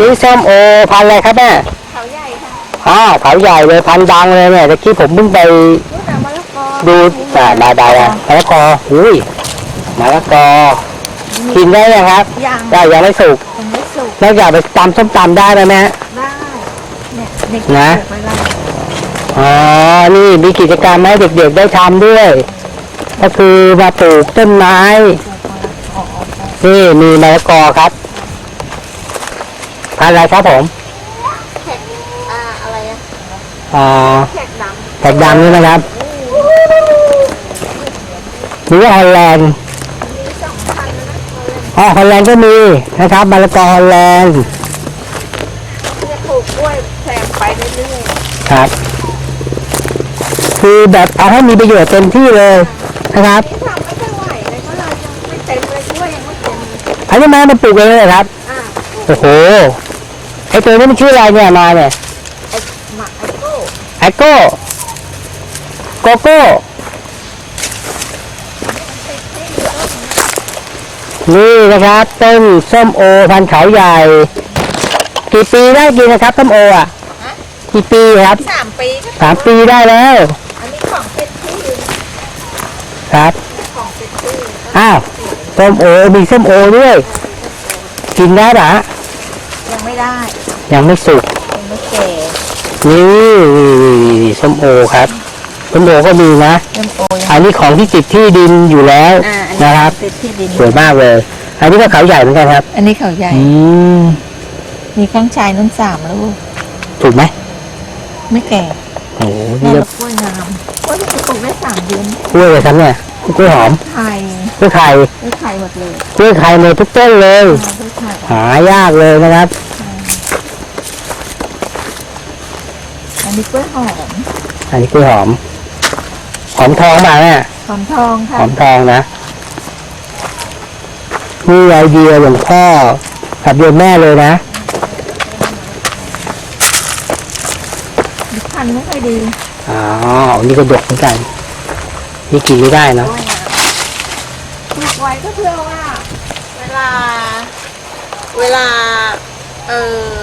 นี้ส้มโอพันธุ์อะไรครับแม่เขาใหญ่ค่ะอ่าเขาใหญ่เลยพันธุ์ดังเลยเนี่ยตะกี้ผมเพิ่งไปลูกน้ำมะละกอดูอ่าดาดาดามะละกออุ้ยมะละกอกินได้ยังครับย่างได้ยังไม่สุกยังไม่สุกนอกจากไปตำส้มตำได้ไหมแม่ได้เนี่ยเด็กนะปลูกไว้แล้วอ๋อนี่มีกิจกรรมให้เด็กๆได้ทำด้วย ก็คือมาปลูกต้นไม้นี่มีมะละกอครับ พันธุ์อะไรครับผมแขกอ่าอะไรอะอ่าแขกดแขกดำนี่นะครับหรือว่าฮอลแลนด์ำมีสองพันนะอ๋อฮอลแลนด์ก็มีนะครับมะละกอฮอลแลนด์จะปลูกกล้วยแซมไปเรื่อยครับ คือแบบเอาให้มีประโยชน์เต็มที่เลยนะครับๆนี่ทำไม่ค่อยไหวเลยก็เลยยังไม่เต็มเลยกล้วยยังไม่เต็มเลยอันนี้แม่มันปลูกเองเลยครับ อ่าโอ้โหไอ ตัวนี้มันชื่ออะไรเนี่ยมาเนี่ยไอ้หมักไอ้โก้ไอโก้โกโก้นี่นะครับต้นส้มโอพันธุ์เขาใหญ่ กี่ปีได้กินนะครับส้มโออะกี่ปีครับสามปีก็สามปีได้แล้ว อันนี้ของเป็นที่ดินครับของเป็นที่อ้าวส้มโอมีส้มโอด้วย กินได้ปะยัง ไม่ได้ยังไม่สุกยังไม่แก่นี่นี่นี่นี่ส้มโอครับส้มโอก็มีนะยังโอยังอันนี้ของที่ติดที่ดินอยู่แล้วอ่าอันนะครับเป็นที่ดินสวยมากเลย อันนี้ก็เขาใหญ่เหมือนกันครับ อันนี้เขาใหญ่อืมมีข้างชายนุ่นสามลูกถูกไหมไม่แก่โอ้โหแม่นี่ละกล้วยงามกล้วยที่ปลูกได้สามเดือนกล้วยเลยครับเนี่ยกล้วยหอมไข่กล้วยไข่กล้วยไข่หมดเลยกล้วยไข่เลยทุกต้นเลยกล้วยไข่หายากเลยนะครับ อันนี้กล้วยหอมอันนี้กล้วยหอม หอมทองมาเนี่ยหอมทองหค่ะอมทองนะนี่ไอเดียหลวงพ่อกับโยมแม่เลยนะพันธุ์ไม่ค่อยดีอ๋อนี่ก็ดกเหมือนกันนี่กินไม่ได้เนกอะล้วยงามปลูกไว้ก็เพื่อว่า เวลา เวลา เอ่อ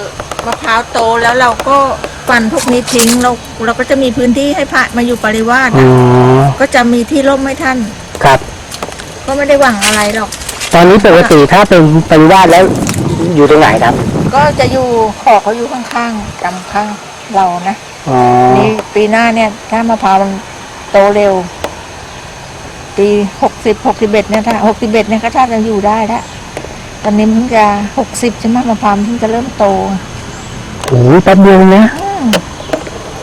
มะพร้าวโตแล้วเราก็ ฟันพวกนี้ทิ้งเราเราก็จะมีพื้นที่ให้พระมาอยู่ปริวาสอ๋อก็จะมีที่ร่มให้ท่าน ครับ ก็ไม่ได้หวังอะไรหรอก ตอนนี้ปกติถ้าเป็นปริวาสแล้วอยู่ตรงไหนครับ ก็จะอยู่ขอเขาอยู่ข้างๆจำข้างเรานะอ๋อนี่ปีหน้าเนี่ย ถ้ามะพร้าวมันโตเร็ว ปีหกสิบหกสิบเอ็ดเนี่ยถ้าหกสิบเอ็ดเนี่ยก็ถ้าจะอยู่ได้แล้วตอนนี้มันจะหกสิบใช่ไหมมะพร้าวมันเพิ่งจะเริ่มโต โอ้โหแป๊บเดียวนะอืม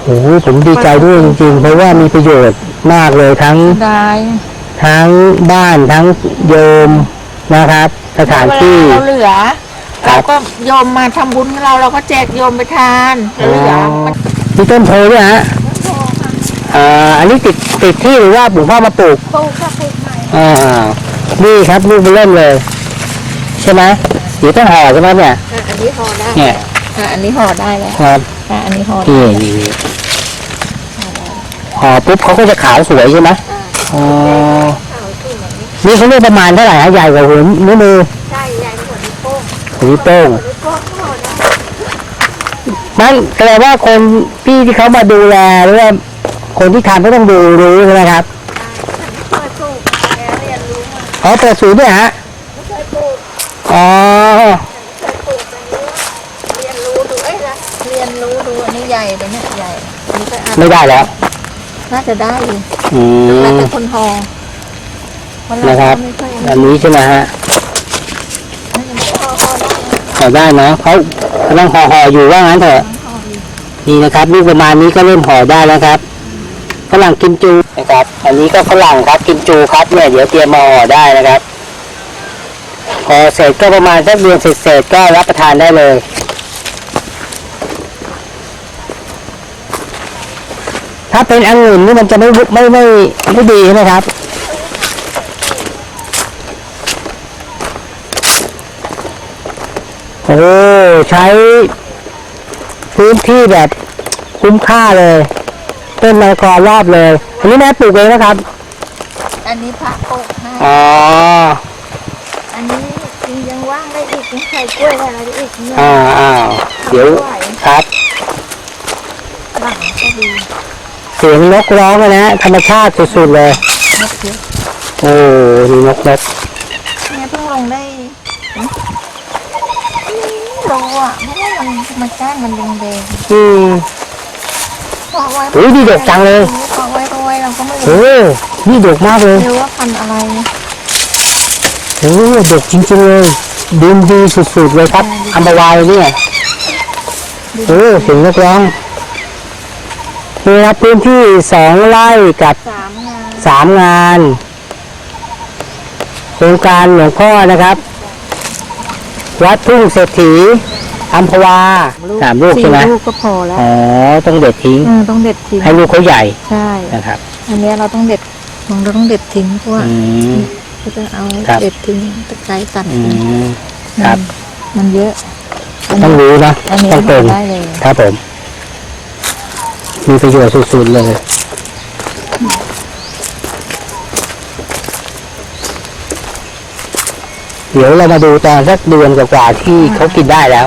โอ้โหผมดีใจด้วยจริงๆ เพราะว่ามีประโยชน์มากเลยทั้งได้ทั้งบ้านทั้งโยมนะครับ สถานที่ เวลาเราเหลือครัเราบ ก็โยมมาทำบุญกับเราเราก็แจกโยมไปทานแล้วเหลือมันมีต้นโพด้วยฮะโตค่ะอ่าอันนี้ติดติดที่หรือว่าหลวงพ่อมาปลูกปลูกค่ะปลูกใหม่อ่านี่ครับลูกมันเริ่มเลย ใช่ไหมเดี๋ยวต้องห่อใช่ไหมเนี่ย อะอันนี้ห่อได้เนี่ย อะอันนี้ห่อได้แล้วครับ อะอันนี้ห่อได้นี่นี่นี่ห่อปุ๊บเขาก็จะขาวสวยใช่ไหมอะอ๋อขาวสวยนี่เขาเรียกประมาณเท่าไหร่ฮะใหญ่กว่าหัวนิ้วมือใช่ใหญ่กว่านิ้วโป้งหัวนิ้วโป้งนิ้วโป้งก็ห่อได้นั่นแสดงว่าคนพี่ที่เขามาดูแลหรือว่าคนที่ทำก็ต้องดูรู้ใช่ไหมครับเคยปลูกแกเรียนรู้มาอ๋อเปิดศูนย์ด้วยฮะไม่เคยปลูกอ๋อ เคยปลูกอันนี้เรียนรู้ดูเอ้ยนะเรียนรู้ดูอันนี้ ใหญ่ไปเนี่ยใหญ่อันนี้ก็อะไม่ได้แล้ว น่าจะได้อยู่อืแล้วม แต่คนห่อมันนะครับ ไม่ค่อยอันนี้ใช่ไหมฮะน่าจะไม่ห่อห่อได้ห่อได้นะเขากำลังห่อห่ออยู่ว่างั้นเถอะห่ออยู่นี่นะครับลูกประมาณนี้ก็เริ่มห่อได้แล้วครับฝรั่งกิมจูนะครับ อันนี้ก็ฝรั่งครับกิมจูครับเนี่ยเดี๋ยวเตรียมมาห่อได้นะครับห่อเสร็จก็ประมาณสักเดือนเศษๆก็รับประทานได้เลย ถ้าเป็นองุ่นนี่มันจะไม่ไม่ไม่ไม่ดีใช่ไหมครับ โอ้ใช้พื้นที่แบบคุ้มค่าเลย ต้นมะละกอรอบเลย อันนี้แม่ปลูกเองนะครับ อันนี้พระปลูกให้อ๋อ อันนี้จริงยังว่างได้อีกใส่กล้วยได้อะไรได้อีกเนี่ยอ่าอ้าวเดี๋ยวครับหลังก็ดีเสียงนกร้องอะนะธรรมชาติสุดๆเลย นกเยอะโอ้นี่นกนกเนี่ยเพิ่งลงได้โลอะเพราะว่ามันธรรมชาติมันแดงอืม ๆเพาะไว้โอ้ยดีเด็กจังเลย เพาะไว้เพาะไว้เราก็ไม่โอ้รู้นี่เด็กมากเลยเรียกว่าพันธุ์อะไรโอ้เด็กจริงๆเลยดินดีสุดๆเลยครับอัมพวายเนี่ยโอ้เสียงนกร้อง นี่ครับพื้นที่สองไร่กับสามงานสามงาน โครงการหลวงพ่อนะครับ วัดทุ่งเศรษฐีอัมพวาสามลูกสี่ใช่ไหมลูกก็พอแล้วอ๋อต้องเด็ดทิ้งเออต้องเด็ดทิ้งให้ลูกเขาใหญ่ใช่นะครับ อันเนี้ยเราต้องเด็ดของเราต้องเด็ดทิ้งเพราะว่าอืม ก็จะเอาครับ เด็ดทิ้งตะไคร้ตัดอืทิ้งมครับ มันเยอะ ต้องรู้นะอันนี้ต้องเป็นได้เลย ครับผม มีประโยชน์สุดๆเลยเดี๋ยวเรามาดูตอนสักเดือนกว่าๆที่เขากินได้แล้ว